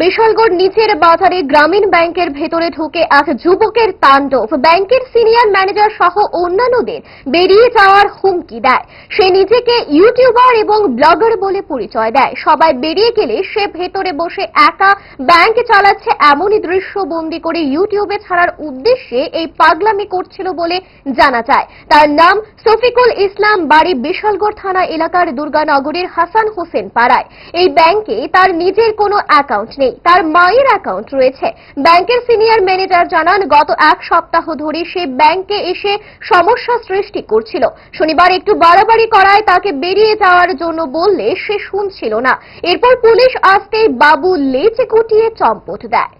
বিশালগড় নিচের বাজারে গ্রামীণ ব্যাংকের ভেতরে ঢুকে এক যুবকের তাণ্ডব। ব্যাংকের সিনিয়র ম্যানেজার সহ অন্যান্যদের বেরিয়ে যাওয়ার হুমকি দেয়। সে নিজেকে ইউটিউবার এবং ব্লগার বলে পরিচয় দেয়। সবাই বেরিয়ে গেলে সে ভেতরে বসে একা ব্যাংক চালাচ্ছে এমনই দৃশ্য বন্দি করে ইউটিউবে ছাড়ার উদ্দেশ্যে এই পাগলামি করছিল বলে জানা যায়। তার নাম সফিকুল ইসলাম, বাড়ি বিশালগড় থানা এলাকার দুর্গানগরের হাসান হোসেন পাড়ায়। এই ব্যাংকে তার নিজের কোনো অ্যাকাউন্ট নেই। তার মায়ের অ্যাকাউন্ট রয়েছে। ব্যাংকের সিনিয়র ম্যানেজার জানান, গত এক সপ্তাহ ধরে সে ব্যাংকে এসে সমস্যা সৃষ্টি করছিল। শনিবার একটু বাড়াবাড়ি করায় তাকে বেরিয়ে যাওয়ার জন্য বললে সে শুনছিল না। এরপর পুলিশ আসতেই বাবু লেচে কুটিয়ে চম্পট দেয়।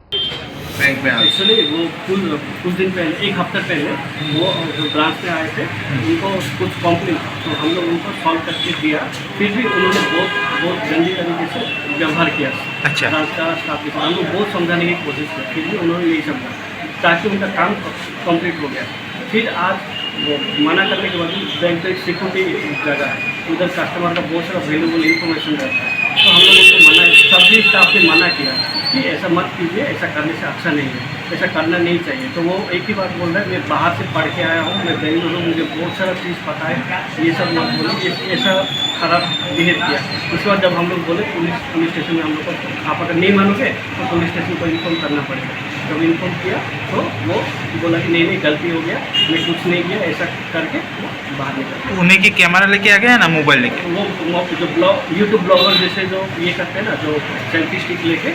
बैंक में आए। एक्चुअली वो कुछ कुछ दिन पहले एक हफ़्ता पहले वो जो ब्रांच में आए थे उनको कुछ कॉम्प्लेन तो हम लोग उनको सॉल्व करके दिया। फिर भी उन्होंने बहुत बहुत गंदी तरीके से व्यवहार किया। अच्छा। ब्रांच का स्टाफ के हम लोग बहुत समझाने की कोशिश की। फिर भी उन्होंने नहीं समझा ताकि उनका काम कंप्लीट हो गया। फिर आज वो मना करने के बाद बैंक तो एक सिक्योरिटी जगह है। उधर कस्टमर का बहुत सारा वैल्यूबल इन्फॉर्मेशन रहता है। तो हम लोग उनको मना सभी स्टाफ ने मना किया। कि ऐसा मत कीजिए ऐसा करने से अच्छा नहीं है। ऐसा करना नहीं चाहिए। तो वो एक ही बात बोल रहा है मैं बाहर से पढ़ के आया हूँ मैं बेंगलुरु मुझे बहुत सारा चीज़ पता है ये सब मत बोलो ये ऐसा खराब बिहेव किया। उसके बाद जब हम लोग बोले पुलिस पुलिस स्टेशन में हम लोग को आप अगर नहीं मानोगे तो पुलिस स्टेशन को इन्फॉर्म करना पड़ेगा। जब इन्फॉर्म किया तो वो बोला कि नहीं नहीं गलती हो गया मैं कुछ नहीं किया ऐसा करके बाहर निकल उन्हें की कैमरा लेके आ गया ना मोबाइल लेके? वो जो ब्लॉग यूट्यूब ब्लॉगर जैसे जो ये करते हैं ना जो सेल्फी स्टिक लेके